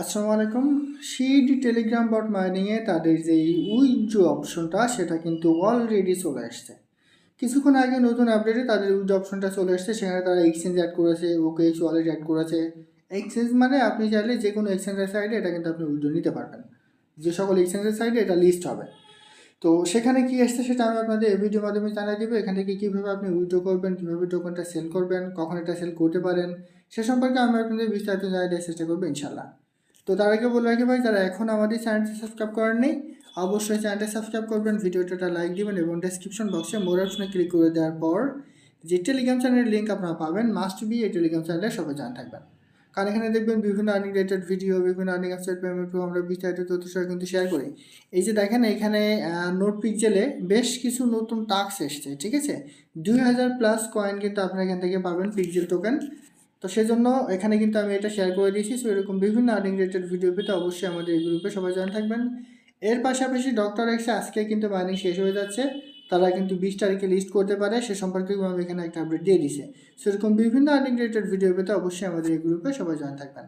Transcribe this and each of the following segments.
আসসালামু আলাইকুম। CD Telegram বট মাইনিংয়ে তাদের যে উইথড্র অপশনটা, সেটা কিন্তু অলরেডি চলে আসছে। কিছুক্ষণ আগে নতুন আপডেটে তাদের উইথড্র অপশনটা চলে আসছে, সেখানে তারা এক্সচেঞ্জ অ্যাড করেছে ওকে ওয়ালেট অ্যাড করেছে। এক্সচেঞ্জ মানে আপনি চাইলে যে কোনো এক্সচেঞ্জের সাইডে এটা কিন্তু আপনি উইথড্র নিতে পারবেন। যে সকল এক্সচেঞ্জের সাইডে এটা লিস্ট হবে। তো সেখানে কি আসছে সেটা আমি আপনাদের এই ভিডিওর মাধ্যমে জানিয়ে দেবো। এখান থেকে কীভাবে আপনি উইথড্র করবেন, কীভাবে টোকনটা সেল করবেন, কখন এটা সেল করতে পারেন, সে সম্পর্কে আমি আপনাদের বিস্তারিত জানিয়ে দেওয়ার চেষ্টা করব ইনশাল্লাহ তো তার আগে বলে রাখি ভাই, যারা এখন আমাদের চ্যানেলটি সাবস্ক্রাইব করেননি, অবশ্যই চ্যানেলটি সাবস্ক্রাইব করবেন ভিডিওটা লাইক দিবেন এবং ডেসক্রিপশন বক্সে মোর অপশনে ক্লিক করে দেওয়ার পর যে টেলিগ্রাম চ্যানেলের লিঙ্ক আপনারা পাবেন মাস্ট বি এই টেলিগ্রাম চ্যানেলে সবাই জানা থাকবেন। কারণ এখানে দেখবেন বিভিন্ন আর্নিং রিলেটেড ভিডিও বিভিন্ন আর্নিং অ্যাপসেট পেমেন্ট আমরা বিস্তারিত তথ্য সহ কিন্তু শেয়ার করি। এই যে দেখেন এখানে নোট পিকজেলে বেশ কিছু নতুন টাস্ক এসছে, ঠিক আছে? দুই হাজার প্লাস কয়েন কিন্তু আপনারা এখান থেকে পাবেন পিকজেল টোকেন তো সেজন্য এখানে কিন্তু আমি এটা শেয়ার করে দিয়েছি। সো এরকম বিভিন্ন আর্নিং রিলেটেড ভিডিও পেতে অবশ্যই আমাদের এই গ্রুপে সবাই জয়েন থাকবেন। এর পাশাপাশি ডক্টর এক্সে আজকে কিন্তু মাইনিং শেষ হয়ে যাচ্ছে। তারা কিন্তু বিশ তারিখে লিস্ট করতে পারে। সে সম্পর্কে আমি এখানে একটা আপডেট দিয়ে দিছে সো এরকম বিভিন্ন আর্নিং রিলেটেড ভিডিও পেতে অবশ্যই আমাদের এই গ্রুপে সবাই জয়েন থাকবেন।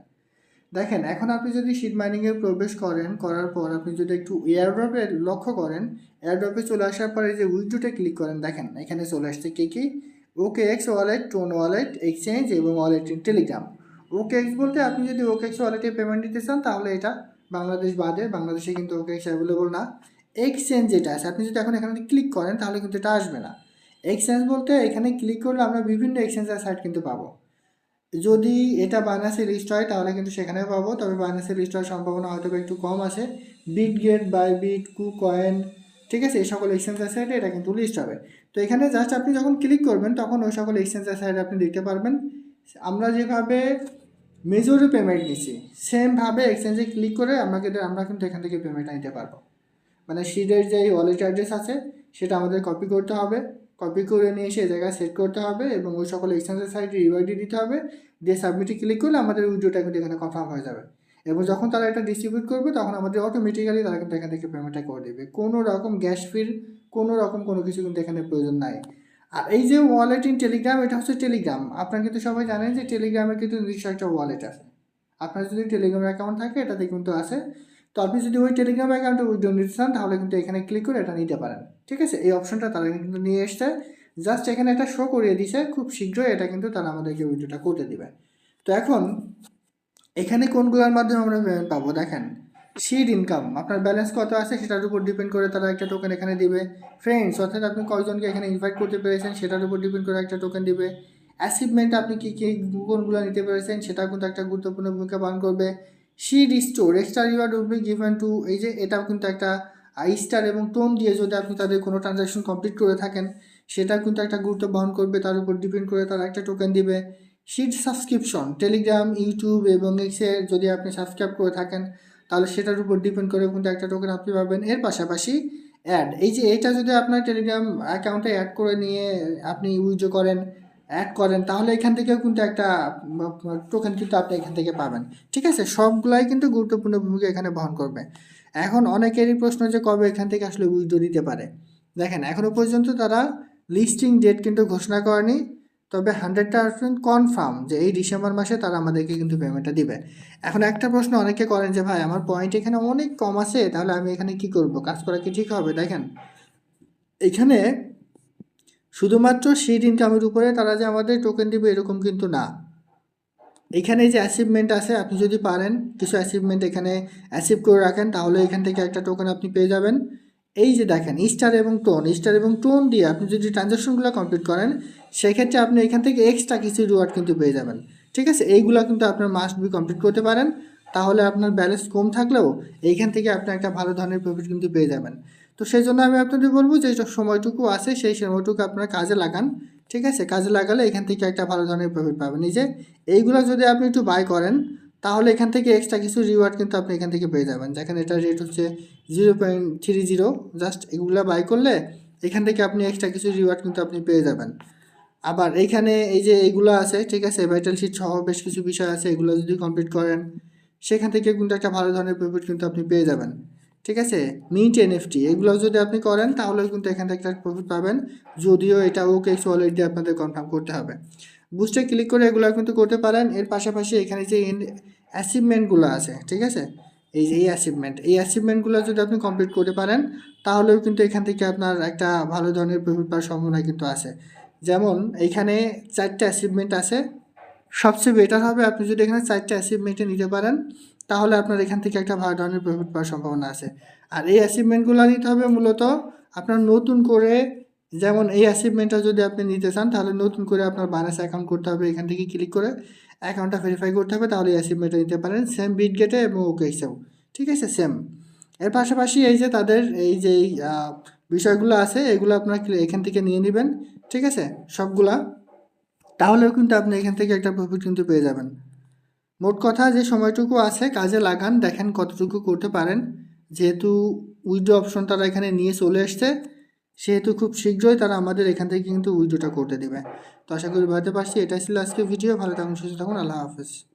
দেখেন, এখন আপনি যদি শিট মাইনিংয়ে প্রবেশ করেন, করার পর আপনি যদি একটু এয়ারড্রপে লক্ষ্য করেন এয়ারড্রপে চলে আসার পরে যে উইন্ডোতে ক্লিক করেন, দেখেন এখানে চলে আসছে কে কি? OK X wallet ton wallet exchange এবং ওয়ালেট টেলিগ্রাম ওকে এক্স বলতে আপনি যদি ওকে এক্স ওয়ালেটে পেমেন্ট দিতে চান, তাহলে এটা বাংলাদেশ বাদে, বাংলাদেশে কিন্তু ওকে এক্স অ্যাভেলেবল না। এক্সচেঞ্জ যেটা আছে, আপনি যদি এখন এখানে ক্লিক করেন, তাহলে কিন্তু এটা আসবে না। এক্সচেঞ্জ বলতে এখানে ক্লিক করলে আমরা বিভিন্ন এক্সচেঞ্জের সাইট কিন্তু পাবো। যদি এটা বাইনাসে লিস্ট হয়, তাহলে কিন্তু সেখানেও পাবো। তবে বাইনাসে লিস্ট হওয়ার সম্ভাবনা হয়তো একটু কম আছে। Bitget Bybit KuCoin ঠিক আছে, এই সকল এক্সচেঞ্জের সাইডে এটা কিন্তু লিস্ট হবে। তো এখানে জাস্ট আপনি যখন ক্লিক করবেন, তখন ওই সকল এক্সচেঞ্জের সাইডে আপনি দেখতে পারবেন। আমরা যেভাবে মেজরি পেমেন্ট নিচ্ছি সেমভাবে এক্সচেঞ্জে ক্লিক করে আমরা কিন্তু আমরা কিন্তু এখান থেকে পেমেন্টটা নিতে পারব। মানে সিডের যে ওয়ালেট অ্যাড্রেস আছে, সেটা আমাদের কপি করতে হবে। কপি করে নিয়ে এসে জায়গায় সেট করতে হবে এবং ওই সকল এক্সচেঞ্জের সাইডে ইউআইডি দিতে হবে। দিয়ে সাবমিটে ক্লিক করলে আমাদের উইডিওটা কিন্তু এখানে কনফার্ম হয়ে যাবে। এবং যখন তারা এটা ডিস্ট্রিবিউট করবে, তখন আমাদের অটোমেটিক্যালি তারা কিন্তু এখান থেকে পেমেন্টটা করে দেবে। কোনো রকম গ্যাস ফির কোনো রকম কোনো কিছু কিন্তু এখানে প্রয়োজন নাই। আর এই যে ওয়ালেট ইন টেলিগ্রাম এটা হচ্ছে টেলিগ্রাম আপনারা কিন্তু সবাই জানেন যে টেলিগ্রামের কিন্তু নিজস্ব একটা ওয়ালেট আছে। আপনার যদি টেলিগ্রাম অ্যাকাউন্ট থাকে, এটাতে কিন্তু আছে। তো আপনি যদি ওই টেলিগ্রাম অ্যাকাউন্টে উইড্রো নিতে চান, তাহলে কিন্তু এখানে ক্লিক করে এটা নিতে পারেন। ঠিক আছে? এই অপশনটা তারা কিন্তু নিয়ে এসছে। জাস্ট এখানে এটা শো করিয়ে দিছে খুব শীঘ্রই এটা কিন্তু তারা আমাদেরকে উইড্রোটা করতে দিবে। তো এখন, এখানে কোনগুলোর মাধ্যমে আমরা পেমেন্ট পাবো? দেখেন। সিড ইনকাম আপনার ব্যালেন্স কত আছে সেটার উপর ডিপেন্ড করে তারা একটা টোকেন এখানে দিবে। ফ্রেন্ডস অর্থাৎ আপনি কয়জনকে এখানে ইনভাইট করতে পেরেছেন সেটার উপর ডিপেন্ড করে একটা টোকেন দিবে। অ্যাচিভমেন্ট আপনি কী কী কোনগুলো নিতে পেরেছেন সেটা কিন্তু একটা গুরুত্বপূর্ণ ভূমিকা পালন করবে। Seed store extra reward will be given to এই যে এটাও কিন্তু একটা স্টার এবং টোন দিয়ে যদি আপনি তাদের কোনো ট্রানজাকশন কমপ্লিট করে থাকেন সেটা কিন্তু একটা গুরুত্ব বহন করবে, তার উপর ডিপেন্ড করে তারা একটা টোকেন দিবে। শিট সাবস্ক্রিপশন টেলিগ্রাম ইউটিউব এবং এক্সে যদি আপনি সাবস্ক্রাইব করে থাকেন তাহলে সেটার উপর ডিপেন্ড করে কিন্তু একটা টোকেন আপনি পাবেন। এর পাশাপাশি অ্যাড এই যে এটা যদি আপনার টেলিগ্রাম অ্যাকাউন্টে অ্যাড করে নিয়ে আপনি উইথড্র করেন অ্যাড করেন, তাহলে এখান থেকেও কিন্তু একটা টোকেন কিন্তু আপনি এখান থেকে পাবেন। ঠিক আছে? সবগুলাই কিন্তু গুরুত্বপূর্ণ ভূমিকা এখানে বহন করবে। এখন অনেকেরই প্রশ্ন যে কবে এখান থেকে আসলে উইথড্র দিতে পারে। দেখেন এখনও পর্যন্ত তারা লিস্টিং ডেট কিন্তু ঘোষণা করেনি। তবে হান্ড্রেড পার্সেন্ট কনফার্ম যে এই ডিসেম্বর মাসে তারা আমাদেরকে কিন্তু পেমেন্টটা দিবে। এখন একটা প্রশ্ন অনেকে করেন যে, ভাই, আমার পয়েন্ট এখানে অনেক কম আছে, তাহলে আমি এখানে কি করব? কাজ করা কি ঠিক হবে? দেখেন, এখানে শুধুমাত্র সিট ইনকামের উপরে তারা যে আমাদের টোকেন দিবে এরকম কিন্তু না। এখানে যে অ্যাচিভমেন্ট আছে, আপনি যদি পারেন, কিছু অ্যাচিভমেন্ট এখানে অ্যাচিভ করে রাখেন, তাহলে এখান থেকে একটা টোকেন আপনি পেয়ে যাবেন। এই যে দেখেন স্টার এবং টোন স্টার এবং টোন দিয়ে আপনি যদি ট্রানজ্যাকশনগুলো কমপ্লিট করেন সেক্ষেত্রে আপনি এখান থেকে এক্সট্রা কিছু রিওয়ার্ড কিন্তু পেয়ে যাবেন। ঠিক আছে? এইগুলো কিন্তু আপনার মাস্ট বি কমপ্লিট করতে পারেন। তাহলে আপনার ব্যালেন্স কম থাকলেও এইখান থেকে আপনি একটা ভালো ধরনের প্রফিট কিন্তু পেয়ে যাবেন। তো সেই জন্য আমি আপনাদের বলব যে সময়টুকু আছে, সেই সময়টুকু আপনার কাজে লাগান। ঠিক আছে? কাজে লাগালে এখান থেকে একটা ভালো ধরনের প্রফিট পাবেন। এই যে এইগুলো যদি আপনি একটু বাই করেন, তাহলে এখান থেকে এক্সট্রা কিছু রিওয়ার্ড কিন্তু আপনি এখান থেকে পেয়ে যাবেন। যেখানে এটা রেট হচ্ছে zero point three zero just এগুলো বাই করলে এখান থেকে আপনি এক্সট্রা কিছু রিওয়ার্ড কিন্তু আপনি পেয়ে যাবেন। আবার এইখানে এই যে এইগুলো আছে, ঠিক আছে ভাইটাল শিট সহ বেশ কিছু বিষয় আছে, এগুলো যদি কমপ্লিট করেন, সেখান থেকে কিন্তু একটা ভালো ধরনের প্রফিট কিন্তু আপনি পেয়ে যাবেন। ঠিক আছে? মিন্ট এনএফটি এগুলো যদি আপনি করেন, তাহলেও কিন্তু এখান থেকে একটা প্রফিট পাবেন, যদিও এটা ওকে ওয়ালেট দিয়ে আপনাদের কনফার্ম করতে হবে। বুস্টে ক্লিক করে এগুলো কিন্তু করতে পারেন, এর পাশাপাশি এখানে যে অ্যাচিভমেন্টগুলো আছে, ঠিক আছে? এই যে এই অ্যাচিভমেন্ট এই অ্যাচিভমেন্টগুলো যদি আপনি কমপ্লিট করতে পারেন, তাহলেও কিন্তু এখান থেকে আপনার একটা ভালো ধরনের প্রফিট পাওয়ার সম্ভাবনা কিন্তু আছে। যেমন এইখানে চারটে অ্যাচিভমেন্ট আছে। সবচেয়ে বেটার হবে আপনি যদি এখানে চারটে অ্যাচিভমেন্টে নিতে পারেন, তাহলে আপনার এখান থেকে একটা ভালো ধরনের প্রফিট পাওয়ার সম্ভাবনা আছে। আর এই অ্যাচিভমেন্টগুলো নিতে হবে মূলত আপনার নতুন করে, যেমন এই অ্যাচিভমেন্টটা যদি আপনি নিতে চান, তাহলে নতুন করে আপনার বাইনাস অ্যাকাউন্ট করতে হবে এখান থেকে ক্লিক করে। অ্যাকাউন্টটা ভেরিফাই করতে হবে, তাহলে এই অ্যাচিভমেন্টটা নিতে পারেন। সেম বিট গেটে এবং ওকে হিসেবেও ঠিক আছে? সেম এর পাশাপাশি এই যে তাদের, এই যে বিষয়গুলো আছে, এগুলো আপনারা এখান থেকে নিয়ে নেবেন, ঠিক আছে? সবগুলা। তাহলেও কিন্তু আপনি এখান থেকে একটা প্রফিট কিন্তু পেয়ে যাবেন। মোট কথা যে সময়টুকু আছে, কাজে লাগান, দেখেন কতটুকু করতে পারেন। যেহেতু উইডো অপশন তারা এখানে নিয়ে চলে এসছে, সেহেতু খুব শীঘ্রই তারা আমাদের এখান থেকে কিন্তু উইডোটা করতে দেবে। তো আশা করি বুঝতে পারছি। এটাই ছিল আজকে ভিডিও ভালো থাকুন, সুস্থ থাকুন। আল্লাহ হাফেজ।